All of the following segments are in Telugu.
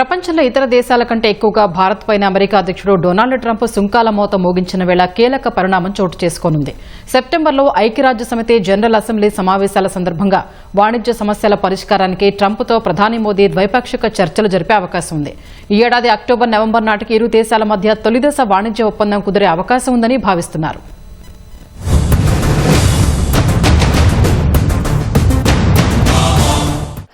ప్రపంచంలో ఇతర దేశాల కంటే ఎక్కువగా భారత్ పైన అమెరికా అధ్యక్షుడు డొనాల్డ్ ట్రంప్ సుంకాల మోత మోగించిన వేళ కీలక పరిణామం చోటు చేసుకోనుంది. సెప్టెంబర్లో ఐక్యరాజ్య సమితి జనరల్ అసెంబ్లీ సమావేశాల సందర్భంగా వాణిజ్య సమస్యల పరిష్కారానికి ట్రంప్తో ప్రధాని మోదీ ద్వైపాక్షిక చర్చలు జరిపే అవకాశం ఉంది. ఈ ఏడాది అక్టోబర్ నవంబర్ నాటికి ఇరు దేశాల మధ్య తొలిదశ వాణిజ్య ఒప్పందం కుదిరే అవకాశం ఉందని భావిస్తున్నారు.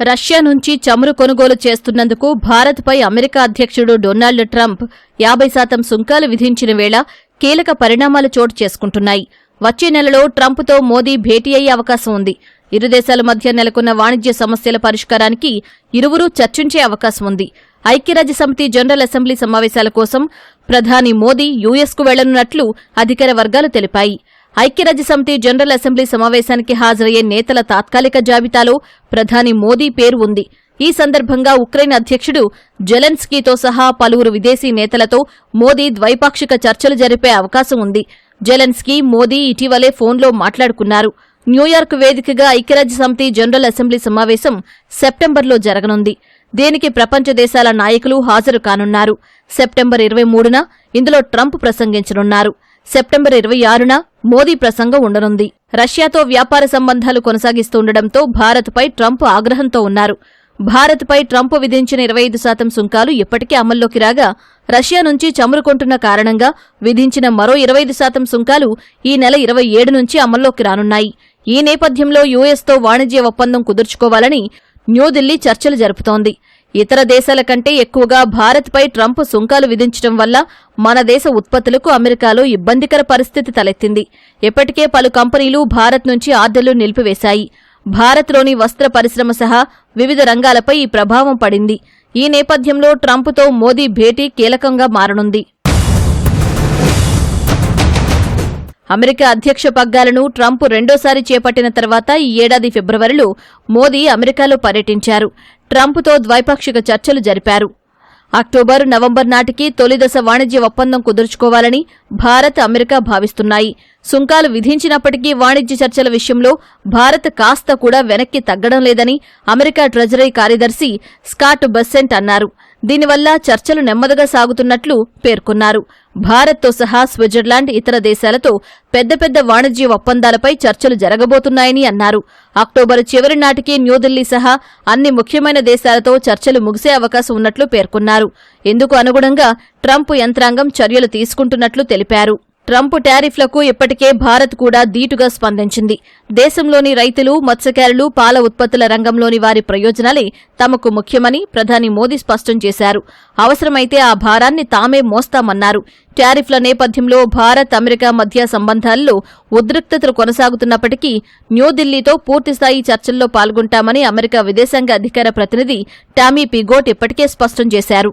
రష్యా నుంచి చమురు కొనుగోలు చేస్తున్నందుకు భారత్పై అమెరికా అధ్యక్షుడు డొనాల్డ్ ట్రంప్ యాభై శాతం సుంకాలు విధించిన వేళ కీలక పరిణామాలు చోటు చేసుకుంటున్నాయి. వచ్చే నెలలో ట్రంప్తో మోదీ భేటీ అయ్యే అవకాశం ఉంది. ఇరు దేశాల మధ్య నెలకొన్న వాణిజ్య సమస్యల పరిష్కారానికి ఇరువురూ చర్చించే అవకాశం ఉంది. ఐక్యరాజ్య సమితి జనరల్ అసెంబ్లీ సమావేశాల కోసం ప్రధాని మోదీ యూఎస్కు వెళ్ళనున్నట్లు అధికార వర్గాలు తెలిపాయి. ఐక్యరాజ్య సమితి జనరల్ అసెంబ్లీ సమావేశానికి హాజరయ్యే నేతల తాత్కాలిక జాబితాలో ప్రధాని మోదీ పేరు ఉంది. ఈ సందర్భంగా ఉక్రెయిన్ అధ్యక్షుడు జెలెన్స్కీతో సహా పలువురు విదేశీ నేతలతో మోదీ ద్వైపాక్షిక చర్చలు జరిపే అవకాశం ఉంది. జెలెన్స్కీ మోదీ ఇటీవలే ఫోన్లో మాట్లాడుకున్నారు. న్యూయార్క్ వేదికగా ఐక్యరాజ్య సమితి జనరల్ అసెంబ్లీ సమావేశం సెప్టెంబర్లో జరగనుంది. దీనికి ప్రపంచ దేశాల నాయకులు హాజరు కానున్నారు. సెప్టెంబర్ ఇరవై మూడున ఇందులో ట్రంప్ ప్రసంగించనున్నారు. సెప్టెంబర్ ఇరవై ఆరున మోదీ ప్రసంగం ఉండనుంది. రష్యాతో వ్యాపార సంబంధాలు కొనసాగిస్తుండటంతో భారత్పై ట్రంప్ ఆగ్రహంతో ఉన్నారు. భారత్పై ట్రంప్ విధించిన ఇరవై ఐదు శాతం సుంకాలు ఇప్పటికే అమల్లోకి రాగా రష్యా నుంచి చమురు కొంటున్న కారణంగా విధించిన మరో ఇరవై ఐదు శాతం సుంకాలు ఈ నెల ఇరవై ఏడు నుంచి అమల్లోకి రానున్నాయి. ఈ నేపథ్యంలో యూఎస్తో వాణిజ్య ఒప్పందం కుదుర్చుకోవాలని న్యూఢిల్లీ చర్చలు జరుపుతోంది. ఇతర దేశాల కంటే ఎక్కువగా భారత్పై ట్రంప్ సుంకాలు విధించడం వల్ల మన దేశ ఉత్పత్తులకు అమెరికాలో ఇబ్బందికర పరిస్థితి తలెత్తింది. ఇప్పటికే పలు కంపెనీలు భారత్ నుంచి ఆర్డర్లు నిలిపివేశాయి. భారత్లోని వస్త్ర పరిశ్రమ సహా వివిధ రంగాలపై ఈ ప్రభావం పడింది. ఈ నేపథ్యంలో ట్రంప్తో మోదీ భేటీ కీలకంగా మారనుంది. అమెరికా అధ్యక్ష పగ్గాలను ట్రంప్ రెండోసారి చేపట్టిన తర్వాత ఈ ఏడాది ఫిబ్రవరిలో మోదీ అమెరికాలో పర్యటించారు. ట్రంప్తో ద్వైపాక్షిక చర్చలు జరిపారు. అక్టోబర్ నవంబర్ నాటికి తొలిదశ వాణిజ్య ఒప్పందం కుదుర్చుకోవాలని భారత్ అమెరికా భావిస్తున్నాయి. సుంకాలు విధించినప్పటికీ వాణిజ్య చర్చల విషయంలో భారత్ కాస్త కూడా వెనక్కి తగ్గడం లేదని అమెరికా ట్రెజరీ కార్యదర్శి స్కాట్ బెస్సెంట్ అన్నారు. దీనివల్ల చర్చలు నెమ్మదిగా సాగుతున్నట్లు పేర్కొన్నారు. భారత్తో సహా స్విట్జర్లాండ్ ఇతర దేశాలతో పెద్ద పెద్ద వాణిజ్య ఒప్పందాలపై చర్చలు జరగబోతున్నాయని అన్నారు. అక్టోబర్ చివరి నాటికి న్యూఢిల్లీ సహా అన్ని ముఖ్యమైన దేశాలతో చర్చలు ముగిసే అవకాశం ఉన్నట్లు పేర్కొన్నారు. ఇందుకు అనుగుణంగా ట్రంప్ యంత్రాంగం చర్యలు తీసుకుంటున్నట్లు తెలిపారు. ట్రంప్ టారిఫ్లకు ఇప్పటికే భారత్ కూడా ధీటుగా స్పందించింది. దేశంలోని రైతులు మత్స్యకారులు పాల ఉత్పత్తుల రంగంలోని వారి ప్రయోజనాలే తమకు ముఖ్యమని ప్రధాని మోదీ స్పష్టం చేశారు. అవసరమైతే ఆ భారాన్ని తామే మోస్తామన్నారు. టారిఫ్ల నేపథ్యంలో భారత్ అమెరికా మధ్య సంబంధాల్లో ఉద్రిక్తతలు కొనసాగుతున్నప్పటికీ న్యూఢిల్లీతో పూర్తిస్థాయి చర్చల్లో పాల్గొంటామని అమెరికా విదేశాంగ అధికార ప్రతినిధి టామీ పిగోట్ ఇప్పటికే స్పష్టం చేశారు.